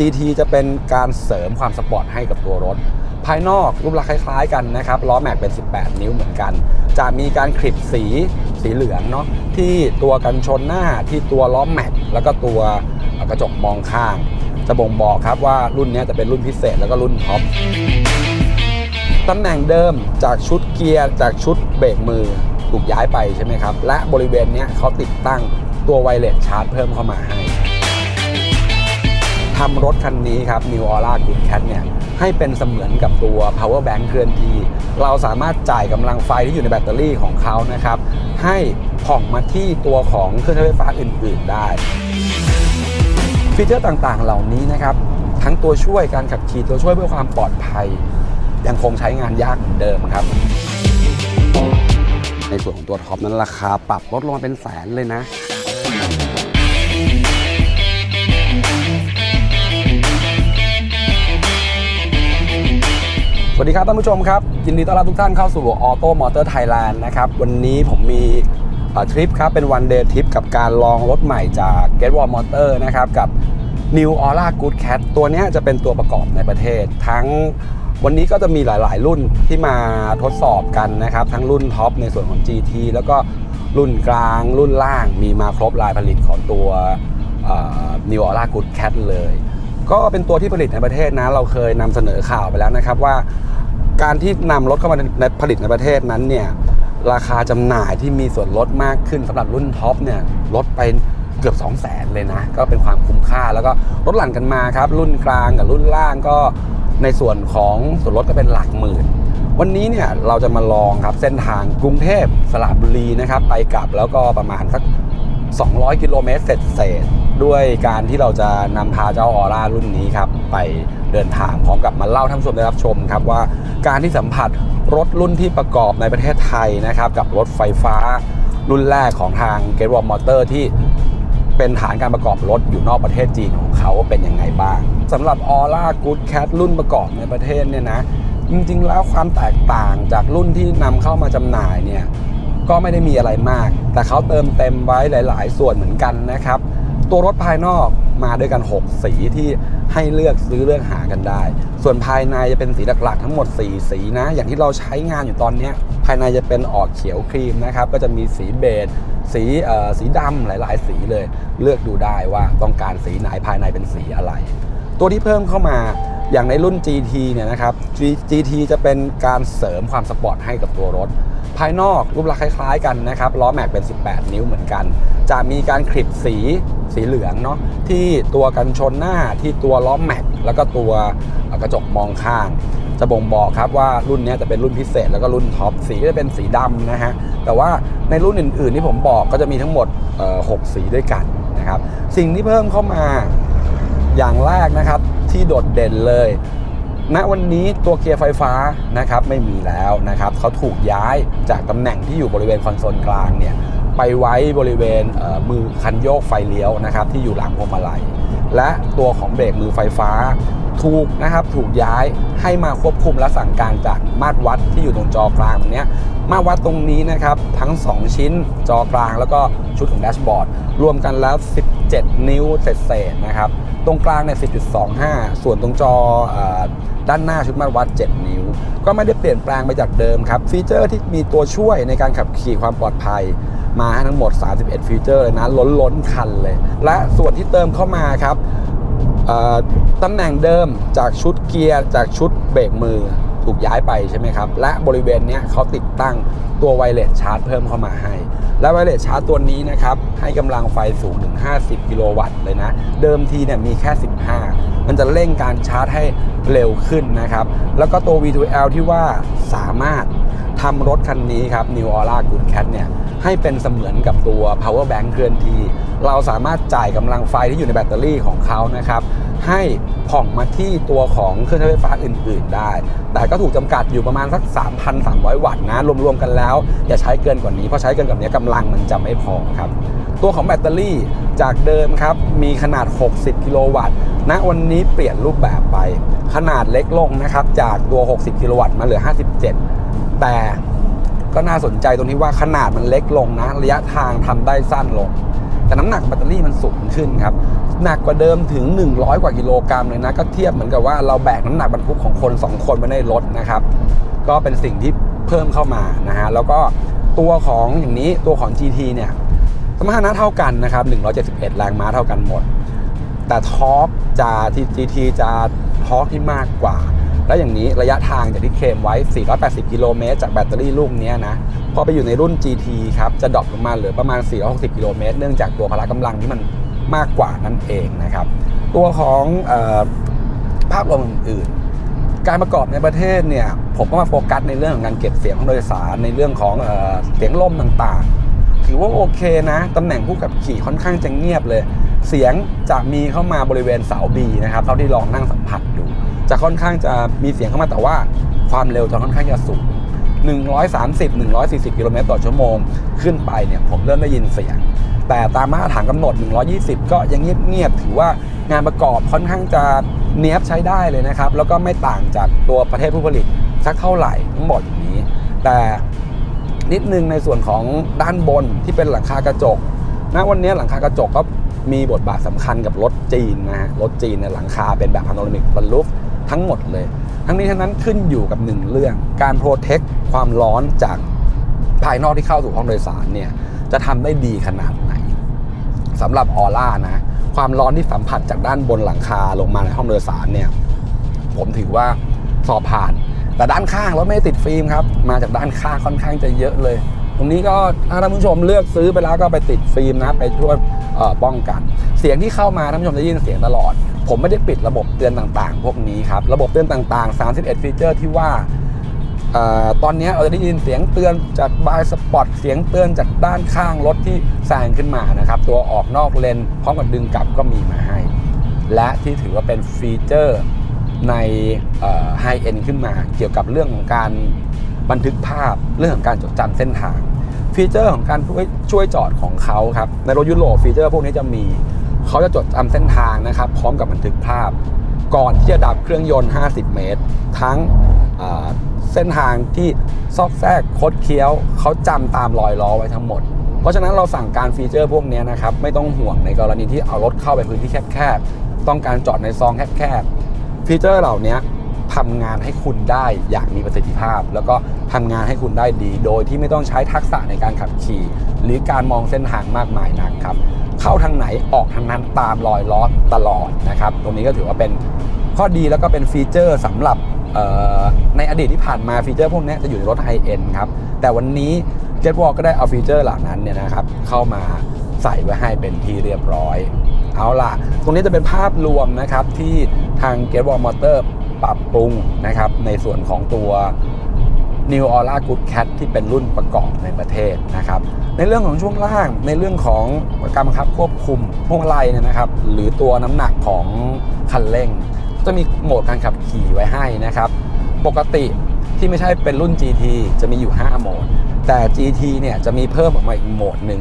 GT จะเป็นการเสริมความสปอร์ตให้กับตัวรถ ภายนอกรูปลักษณ์คล้ายๆกันนะครับล้อแม็กเป็น 18 นิ้วเหมือนกัน จะมีการคลิปสีสีเหลืองเนาะที่ตัวกันชนหน้าที่ตัวล้อแม็กแล้วก็ตัวกระจกมองข้าง จะบ่งบอกครับว่ารุ่นนี้จะเป็นรุ่นพิเศษแล้วก็รุ่นท็อปตำแหน่งเดิมจากชุดเกียร์จากชุดเบรกมือถูกย้ายไปใช่ไหมครับ และบริเวณนี้เขาติดตั้งตัวไวเลสชาร์จเพิ่มเข้ามาให้ ทำรถคันนี้ครับ New Aura Good Cat เนี่ยให้เป็นเสมือนกับตัว power bank เคลื่อนที่ เราสามารถจ่ายกำลังไฟที่อยู่ในแบตเตอรี่ของเขานะครับ ให้ผ่องมาที่ตัวของเครื่องใช้ไฟฟ้าอื่น ๆ ได้ ฟีเจอร์ต่างๆ เหล่านี้นะครับ ทั้งตัวช่วยการขับขี่ตัวช่วยเพื่อความปลอดภัย ยังคงใช้งานยากเหมือนเดิมครับ ในส่วนของตัวท็อปนั้นราคาปรับลดลงมาเป็นแสนเลยนะ วัสดีครับท่านผู้ชมครับ ยินดีต้อนรับทุกท่านเข้าสู่ Auto Motor Thailand นด์นะครับ วันนี้ผมมีทริปครับ เป็นวันเดย์ทริปกับการลองรถใหม่จาก Get Wall Motor นะครับ กับ New Aura Good Cat ตัวนี้จะเป็นตัวประกอบในประเทศ ทั้งวันนี้ก็จะมีหลาย ๆ รุ่นที่มาทดสอบกันนะครับ ทั้งรุ่นท็อปในส่วนของ GT แล้วก็รุ่นกลางรุ่นล่างมีมาครบลายผลิตของตัวเอ่อ New Aura Good Cat เลย ก็เป็นตัวที่ผลิตในประเทศนะ เราเคยนำเสนอข่าวไปแล้วนะครับว่า การที่นำรถเข้ามาในผลิตในประเทศนั้นเนี่ยราคาจำหน่ายที่มีส่วนลดมากขึ้นสำหรับรุ่นท็อปเนี่ยลดไปเกือบ 2 0 0แสนเลยนะ ก็เป็นความคุ้มค่าแล้วก็ลดหลั่นกันมาครับ รุ่นกลางกับรุ่นล่างก็ในส่วนของส่วนลดก็เป็นหลักหมื่น วันนี้เนี่ยเราจะมาลองครับเส้นทางกรุงเทพสระบุรีนะครับ ไปกลับแล้วก็ประมาณสัก 200 กิโลเมตรเศษเศษๆ ด้วยการที่เราจะนำพาเจ้าออร่ารุ่นนี้ครับไปเดินทางพร้อมกับมาเล่าท่านผู้ชมได้รับชมครับว่าการที่สัมผัสรถรุ่นที่ประกอบในประเทศไทยนะครับกับรถไฟฟ้ารุ่นแรกของทาง g e t w a l Motor ที่เป็นฐานการประกอบรถอยู่นอกประเทศจีนของเขาเป็นยังไงบ้างสำหรับ Aura Good Cat รุ่นประกอบในประเทศเนี่ยนะจริงๆแล้วความแตกต่างจากรุ่นที่นำเข้ามาจำหน่ายเนี่ยก็ไม่ได้มีอะไรมาก แต่เขาเติมเต็มไว้หลาย ๆ ส่วนเหมือนกันนะครับ ตัวรถภายนอกมาด้วยกัน 6 สีที่ให้เลือกซื้อเลือกหากันได้ ส่วนภายในจะเป็นสีหลักๆ ทั้งหมด 4 สีนะ อย่างที่เราใช้งานอยู่ตอนนี้ ภายในจะเป็นออกเขียวครีมนะครับ ก็จะมีสีเบจสีสีดำหลาย ๆ สีเลย เลือกดูได้ว่าต้องการสีไหนภายในเป็นสีอะไร ตัวที่เพิ่มเข้ามาอย่างในรุ่น GT เนี่ยนะครับ GT จะเป็นการเสริมความสปอร์ตให้กับตัวรถ ภายนอกรูปลักษณ์คล้าย ๆ กันนะครับล้อแม็กเป็น 18 นิ้วเหมือนกัน จะมีการคลิปสีสีเหลืองเนาะที่ตัวกันชนหน้าที่ตัวล้อแม็กแล้วก็ตัวกระจกมองข้าง จะบ่งบอกครับว่ารุ่นนี้จะเป็นรุ่นพิเศษ แล้วก็รุ่นท็อปสีจะเป็นสีดำนะฮะแต่ว่าในรุ่นอื่น ๆ ที่ผมบอกก็จะมีทั้งหมด 6 สีด้วยกันนะครับสิ่งที่เพิ่มเข้ามาอย่างแรกนะครับที่โดดเด่นเลย ณวันนี้ตัวเกียร์ไฟฟ้านะครับไม่มีแล้วนะครับเขาถูกย้ายจากตำแหน่งที่อยู่บริเวณคอนโซลกลางเนี่ยไปไว้บริเวณเมือคันโยกไฟเลี้ยวนะครับที่อยู่หลังพวงมาลัย และตัวของเบรกมือไฟฟ้าถูกนะครับถูกย้ายให้มาควบคุมและสั่งการจากมาตรวัดที่อยู่ตรงจอกลางตรงเนี้ยมาตรวัดตรงนี้นะครับทั้ง 2 ชิ้นจอกลางแล้วก็ชุดของแดชบอร์ดรวมกันแล้ว 17 นิ้วเศษๆนะครับ ตรงกลางเนี่ย 10.25 ส่วนตรงจออด้านหน้าชุดมาตรวัด 7 นิ้ว ก็ไม่ได้เปลี่ยนแปลงไปจากเดิมครับ ฟีเจอร์ที่มีตัวช่วยในการขับขี่ความปลอดภัยมาให้ทั้งหมด 31 ฟีเจอร์เลยนะ ล้นล้นคันเลย และส่วนที่เติมเข้ามาครับตำแหน่งเดิมจากชุดเกียร์จากชุดเบรกมือ ถูกย้ายไปใช่ไหมครับ และบริเวณนี้เขาติดตั้งตัวไวเลสชาร์จเพิ่มเข้ามาให้ และไวเลสชาร์จตัวนี้นะครับ ให้กำลังไฟสูงถึง 50 กิโลวัตต์เลยนะ เดิมทีเนี่ยมีแค่ 15 มันจะเร่งการชาร์จให้เร็วขึ้นนะครับ แล้วก็ตัว V2L ที่ว่าสามารถทำรถคันนี้ครับ New Aura Good Cat เนี่ยให้เป็นเสมือนกับตัว power bank เคลื่อนที่ เราสามารถจ่ายกำลังไฟที่อยู่ในแบตเตอรี่ของเขานะครับ ให้ผ่องมาที่ตัวของเครื่องใช้ไฟฟ้าอื่น ๆ ได้ แต่ก็ถูกจำกัดอยู่ประมาณสัก 3,300 วัตต์นะ รวม ๆ กันแล้ว อย่าใช้เกินกว่านี้ เพราะใช้เกินกว่านี้กำลังมันจะไม่พอครับ ตัวของแบตเตอรี่จากเดิมครับ มีขนาด 60 กิโลวัตต์ณวันนี้เปลี่ยนรูปแบบไป ขนาดเล็กลงนะครับ จากตัว 60 กิโลวัตต์มาเหลือ 57 แต่ก็น่าสนใจตรงที่ว่าขนาดมันเล็กลงนะ ระยะทางทำได้สั้นลง แต่น้ำหนักแบตเตอรี่มันสูงขึ้นครับหนักกว่าเดิมถึง 100 กว่ากิโลกรัมเลยนะก็เทียบเหมือนกับว่าเราแบกน้ำหนักบรรทุกของคน 2 คนไว้ในรถนะครับก็เป็นสิ่งที่เพิ่มเข้ามานะฮะแล้วก็ตัวของอย่างนี้ตัวของ GT เนี่ยสมรรถนะเท่ากันนะครับ 171 แรงม้าเท่ากันหมด แต่ทอร์กจะที่ GT จะทอร์กที่มากกว่า แล้วอย่างนี้ระยะทางจากที่เคลมไว้ 480 กิโลเมตรจากแบตเตอรี่ลูกนี้นะ พอไปอยู่ในรุ่น GT ครับ จะดรอปลงมาเหลือประมาณ 460 กิโลเมตร เนื่องจากตัวพละกำลังที่มันมากกว่านั่นเองนะครับ ตัวของออภาพรวมอื่นๆ การประกอบในประเทศเนี่ย ผมก็มาโฟกัสในเรื่องของการเก็บเสียงของโดยสาร ในเรื่องของเออเสียงลมต่างๆ ถือว่าโอเคนะ ตำแหน่งผู้ขับขี่ค่อนข้างจะเงียบเลย เสียงจะมีเข้ามาบริเวณเสาบีนะครับ เท่าที่ลองนั่งสัมผัสดู จะค่อนข้างจะมีเสียงเข้ามาแต่ว่าความเร็วจะค่อนข้างจะสูง 130 140 กิโลเมตรต่อชั่วโมง ขึ้นไปเนี่ยผมเริ่มได้ยินเสียง แต่ตามมาตรฐานกำหนด 120 ก็ยังเงียบๆถือว่างานประกอบค่อนข้างจะเนียบใช้ได้เลยนะครับ แล้วก็ไม่ต่างจากตัวประเทศผู้ผลิตสักเท่าไหร่ต้งบอกอย่างนี้ แต่นิดนึงในส่วนของด้านบนที่เป็นหลังคากระจกณวันนี้หลังคากระจกก็มีบทบาทสำคัญกับรถจีนนะฮะรถจีนเนี่ยหลังคาเป็นแบบพาโนรามิกบรรลุฟ ทั้งหมดเลย ทั้งนี้ทั้งนั้นขึ้นอยู่กับหนึ่งเรื่อง การโปรเทคความร้อนจากภายนอกที่เข้าสู่ห้องโดยสารเนี่ยจะทำได้ดีขนาดไหนสำหรับออร่านะความร้อนที่สัมผัสจากด้านบนหลังคาลงมาในห้องโดยสารเนี่ยผมถือว่าสอบผ่าน แต่ด้านข้างรถไม่ติดฟิล์มครับ มาจากด้านข้างค่อนข้างจะเยอะเลย ตรงนี้ก็ถ้าท่านผู้ชมเลือกซื้อไปแล้วก็ไปติดฟิล์มนะ ไปช่วยป้องกัน เสียงที่เข้ามาท่านผู้ชมจะยินเสียงตลอด ผมไม่ได้ปิดระบบเตือนต่างๆ พวกนี้ครับ ระบบเตือนต่างๆ 31 ฟีเจอร์ที่ว่าออตอนนี้เราจะได้ยินเสียงเตือนจากบายสปอตเสียงเตือนจากด้านข้างรถที่แซงขึ้นมานะครับ ตัวออกนอกเลนพร้อมกับดึงกลับก็มีมาให้ และที่ถือว่าเป็นฟีเจอร์ในไฮเอ็นขึ้นมา เกี่ยวกับเรื่องของการบันทึกภาพเรื่องของการจดจำเส้นทาง ฟีเจอร์ของการช่วยจอดของเขาครับในรถยุโรปฟีเจอร์พวกนี้จะมี เขาจะจดจำเส้นทางนะครับ พร้อมกับบันทึกภาพ ก่อนที่จะดับเครื่องยนต์ 50 เมตร ทั้งเส้นทางที่ซอกแซกคดเคี้ยว เขาจำตามรอยล้อไว้ทั้งหมด เพราะฉะนั้นเราสั่งการฟีเจอร์พวกนี้นะครับ ไม่ต้องห่วงในกรณีที่เอารถเข้าไปพื้นที่แคบๆ ต้องการจอดในซองแคบๆ ฟีเจอร์เหล่านี้ทำงานให้คุณได้อย่างมีประสิทธิภาพ แล้วก็ทำงานให้คุณได้ดี โดยที่ไม่ต้องใช้ทักษะในการขับขี่ หรือการมองเส้นทางมากมายนักครับ เข้าทางไหนออกทางนั้นตามรอยล้อตลอดนะครับ ตรงนี้ก็ถือว่าเป็นข้อดีแล้วก็เป็นฟีเจอร์สำหรับในอดีตที่ผ่านมาฟีเจอร์พวกนี้จะอยู่ในรถไฮเอ็นครับ แต่วันนี้ g e t w a l k ก็ได้เอาฟีเจอร์เหล่านั้นเนี่ยนะครับเข้ามาใส่ไว้ให้เป็นที่เรียบร้อย เอาล่ะ ตรงนี้จะเป็นภาพรวมนะครับที่ทาง g e t w a l k Motor ปรับปรุงนะครับในส่วนของตัว New Aura Good Cat ที่เป็นรุ่นประกอบในประเทศนะครับ ในเรื่องของช่วงล่าง ในเรื่องของการบังคับควบคุมพวงมาลัยเนี่ยนะครับ หรือตัวน้ำหนักของคันเร่ง จะมีโหมดการขับขี่ไว้ให้นะครับ ปกติที่ไม่ใช่เป็นรุ่น GT จะมีอยู่ 5 โหมด แต่ GT เนี่ยจะมีเพิ่มออกมาอีกโหมดหนึ่ง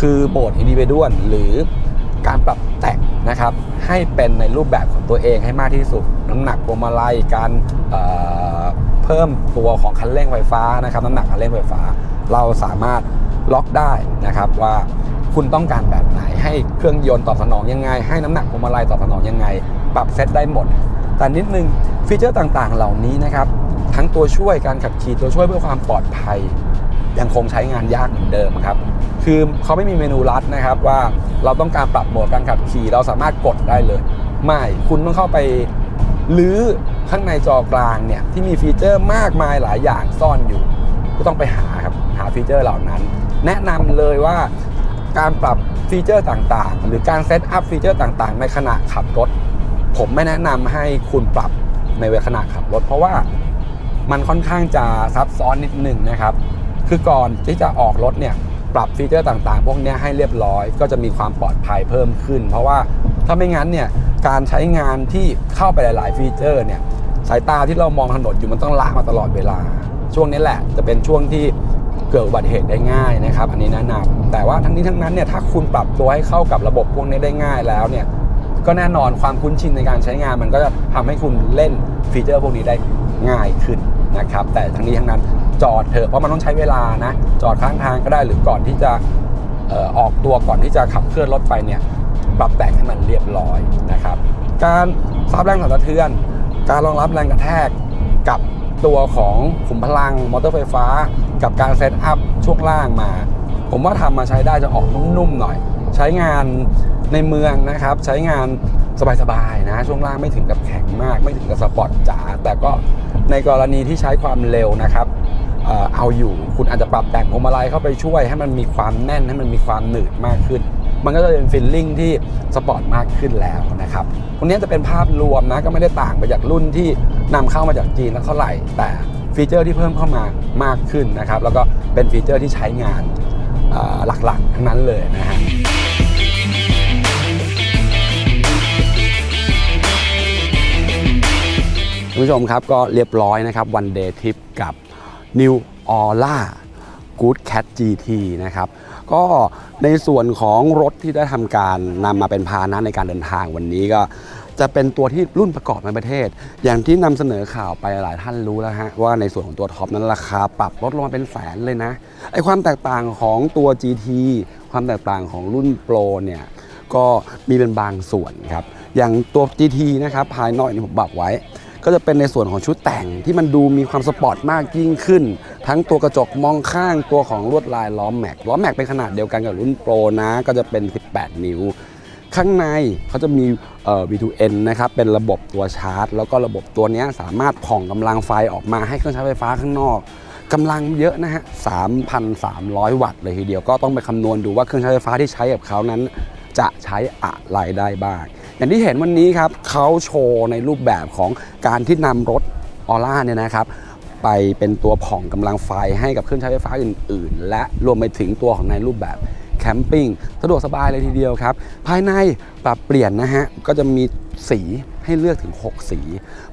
คือโหมด Individual หรือการปรับแต่งนะครับ ให้เป็นในรูปแบบของตัวเองให้มากที่สุด น้ำหนักพวงมาลัยการ เพิ่มตัวของคันเร่งไฟฟ้านะครับน้ำหนักคันเร่งไฟฟ้า เราสามารถล็อกได้นะครับว่าคุณต้องการแบบไหนให้เครื่องยนต์ตอบสนองยังไง ให้น้ำหนักพวงมาลัยตอบสนองยังไง ปรับเซตได้หมด แต่นิดนึงฟีเจอร์ต่างๆ เหล่านี้นะครับทั้งตัวช่วยการขับขี่ตัวช่วยเพื่อความปลอดภัย ยังคงใช้งานยากเหมือนเดิมครับคือเขาไม่มีเมนูลัดนะครับว่าเราต้องการปรับโหมดการขับขี่ เราสามารถกดได้เลย ไม่คุณต้องเข้าไปลื้อ ข้างในจอกลางเนี่ยที่มีฟีเจอร์มากมายหลายอย่างซ่อนอยู่ ก็ต้องไปหาครับหาฟีเจอร์เหล่านั้น แนะนำเลยว่าการปรับฟีเจอร์ต่างๆ หรือการเซตอัพฟีเจอร์ต่างๆ ในขณะขับรถ ผมไม่แนะนำให้คุณปรับในเวลาขณะขับรถ เพราะว่ามันค่อนข้างจะซับซ้อนนิดหนึ่งนะครับ คือก่อนที่จะออกรถเนี่ย ปรับฟีเจอร์ต่างๆ พวกนี้ให้เรียบร้อย ก็จะมีความปลอดภัยเพิ่มขึ้น เพราะว่าถ้าไม่งั้นเนี่ยการใช้งานที่เข้าไปหลาย ๆ ฟีเจอร์เนี่ยสายตาที่เรามองถนนอยู่มันต้องละมาตลอดเวลา ช่วงนี้แหละจะเป็นช่วงที่เกิดอุบัติเหตุได้ง่ายนะครับ อันนี้แนะนำแต่ว่าทั้งนี้ทั้งนั้นเนี่ยถ้าคุณปรับตัวให้เข้ากับระบบพวกนี้ได้ง่ายแล้วเนี่ยก็แน่นอนความคุ้นชินในการใช้งานมันก็จะทำให้คุณเล่นฟีเจอร์พวกนี้ได้ง่ายขึ้น นะครับ แต่ทั้งนี้ทั้งนั้นจอดเถอะเพราะมันต้องใช้เวลานะจอดข้างทางก็ได้หรือก่อนที่จะออออกตัวก่อนที่จะขับเคลื่อนรถไปเนี่ยปรับแต่งให้มันเรียบร้อยนะครับ การซับแรงสั่นสะเทือน การรองรับแรงกระแทกกับตัวของขุมพลังมอเตอร์ไฟฟ้า กับการเซตอัพช่วงล่างมา ผมว่าทำมาใช้ได้จะออกนุ่มๆหน่อย ใช้งานในเมืองนะครับ ใช้งานสบายๆนะช่วงล่างไม่ถึงกับแข็งมาก ไม่ถึงกับสปอร์ตจ๋าแต่ก็ ในกรณีที่ใช้ความเร็วนะครับเอาอยู่คุณอาจจะปรับแต่งพวงมาลัยเข้าไปช่วย ให้มันมีความแน่นให้มันมีความหนืดมากขึ้น มันก็จะเป็นฟีลลิ่งที่สปอร์ตมากขึ้นแล้วนะครับตรงนี้จะเป็นภาพรวมนะก็ไม่ได้ต่างไปจากรุ่นที่นำเข้ามาจากจีนแล้วเท่าไหร่ แต่ฟีเจอร์ที่เพิ่มเข้ามามากขึ้นนะครับ แล้วก็เป็นฟีเจอร์ที่ใช้งานหลักๆ ทั้งนั้นเลยนะฮะ คุณผู้ชมครับก็เรียบร้อยนะครับวันเดย์ทริปกับ New Aura Good Cat GT นะครับก็ในส่วนของรถที่ได้ทำการนำมาเป็นพาหนะในการเดินทางวันนี้ก็จะเป็นตัวที่รุ่นประกอบในประเทศ อย่างที่นำเสนอข่าวไปหลายท่านรู้แล้วฮะว่าในส่วนของตัวท็อปนั้นราคาปรับลดลงมาเป็นแสนเลยนะไอความแตกต่างของตัว GT ความแตกต่างของรุ่น Pro เนี่ยก็มีเป็นบางส่วนครับอย่างตัว GT นะครับภายนอกนี่ผมบอกไว้ ก็จะเป็นในส่วนของชุดแต่งที่มันดูมีความสปอร์ตมากยิ่งขึ้น ทั้งตัวกระจกมองข้างตัวของลวดลายล้อมแม็กล้อแม็กเป็นขนาดเดียวกันกับรุ่นโปรนะ ก็จะเป็น 18 นิ้ว ข้างในเขาจะมี V2N นะครับเป็นระบบตัวชาร์จ แล้วก็ระบบตัวนี้สามารถผ่องกำลังไฟออกมาให้เครื่องใช้ไฟฟ้าข้างนอกกำลังเยอะนะฮะ 3,300 วัตต์เลยทีเดียวก็ต้องไปคำนวณดูว่าเครื่องใช้ไฟฟ้าที่ใช้กับเขานั้น จะใช้อะไรได้บ้าง อย่างที่เห็นวันนี้ครับเขาโชว์ในรูปแบบของการที่นำรถออร่าเนี่ยนะครับไปเป็นตัวผ่องกำลังไฟให้กับเครื่องใช้ไฟฟ้าอื่น ๆ และรวมไปถึงตัวของในรูปแบบแคมปิ้งสะดวกสบายเลยทีเดียวครับ ภายในปรับเปลี่ยนนะฮะ ก็จะมีสีให้เลือกถึง 6 สี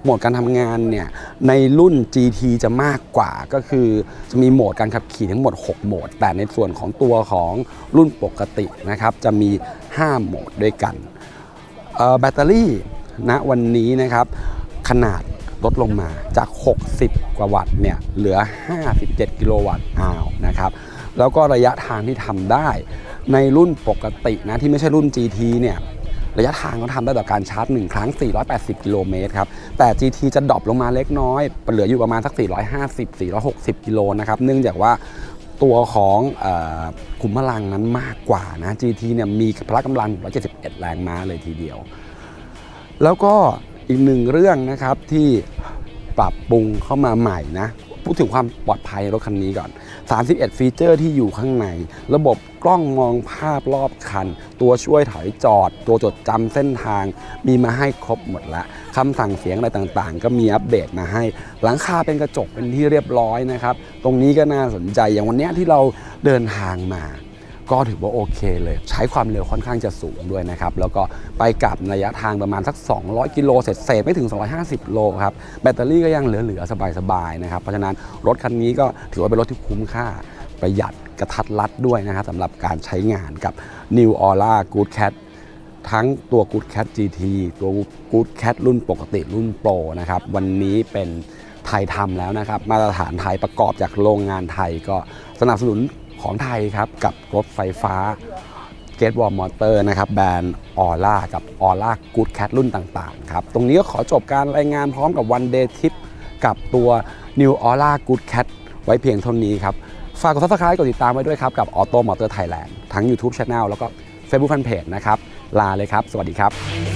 โหมดการทำงานเนี่ย ในรุ่น GT จะมากกว่าก็คือจะมีโหมดการขับขี่ทั้งหมด 6 โหมด แต่ในส่วนของตัวของรุ่นปกตินะครับ จะมี 5 โหมดด้วยกัน แบตเตอรี่ณวันนี้นะครับขนาดลดลงมาจาก 60 กว่าวัตต์เนี่ยเหลือ 57 กิโลวัตต์อาวนะครับแล้วก็ระยะทางที่ทำได้ ในรุ่นปกตินะที่ไม่ใช่รุ่น GT เนี่ยระยะทางเขาทำได้ต่อการชาร์จ 1 ครั้ง 480 กิโลเมตรครับ แต่ GT จะดรอปลงมาเล็กน้อย เหลืออยู่ประมาณสัก 450 460 กิโลนะครับ เนื่องจากว่า ตัวของอขุมพลังนั้นมากกว่านะ GT เนี่ยมีพละกำลัง 171 แรงม้าเลยทีเดียว แล้วก็อีกหนึ่งเรื่องนะครับที่ปรับปรุงเข้ามาใหม่นะ พูดถึงความปลอดภัยรถคันนี้ก่อน 31 ฟีเจอร์ที่อยู่ข้างใน ระบบกล้องมองภาพรอบคัน ตัวช่วยถอยจอด ตัวจดจำเส้นทาง มีมาให้ครบหมดละคำสั่งเสียงอะไรต่างๆ ก็มีอัปเดตมาให้ หลังคาเป็นกระจกเป็นที่เรียบร้อยนะครับ ตรงนี้ก็น่าสนใจอย่างวันนี้ที่เราเดินทางมา ก็ถือว่าโอเคเลย ใช้ความเร็วค่อนข้างจะสูงด้วยนะครับ แล้วก็ไปกลับระยะทางประมาณสัก 200 กิโลเศษเศษๆไม่ถึง 250 โลครับ แบตเตอรี่ก็ยังเหลือ ๆ สบาย ๆ นะครับ เพราะฉะนั้นรถคันนี้ก็ถือว่าเป็นรถที่คุ้มค่าประหยัดกระทัดรัดด้วยนะครับสำหรับการใช้งานกับ New Aura Good Cat ทั้งตัว Good Cat GT ตัว Good Cat รุ่นปกติรุ่นโปรนะครับวันนี้เป็นไทยทำแล้วนะครับ มาตรฐานไทยประกอบจากโรงงานไทยก็สนับสนุน ของไทยครับ กับรถไฟฟ้าเกตวอลมอเตอร์นะครับ แบรนด์ออร่ากับออร่ากูดแคทรุ่นต่างๆครับ ตรงนี้ก็ขอจบการรายงานพร้อมกับวันเดย์ทิปกับตัว New Aura Good Cat ไว้เพียงเท่านี้ครับ ฝากกด subscribe กดติดตามไว้ด้วยครับ กับ Auto Motor Thailand ทั้ง YouTube Channel แล้วก็ Facebook Fanpage นะครับ ลาเลยครับ สวัสดีครับ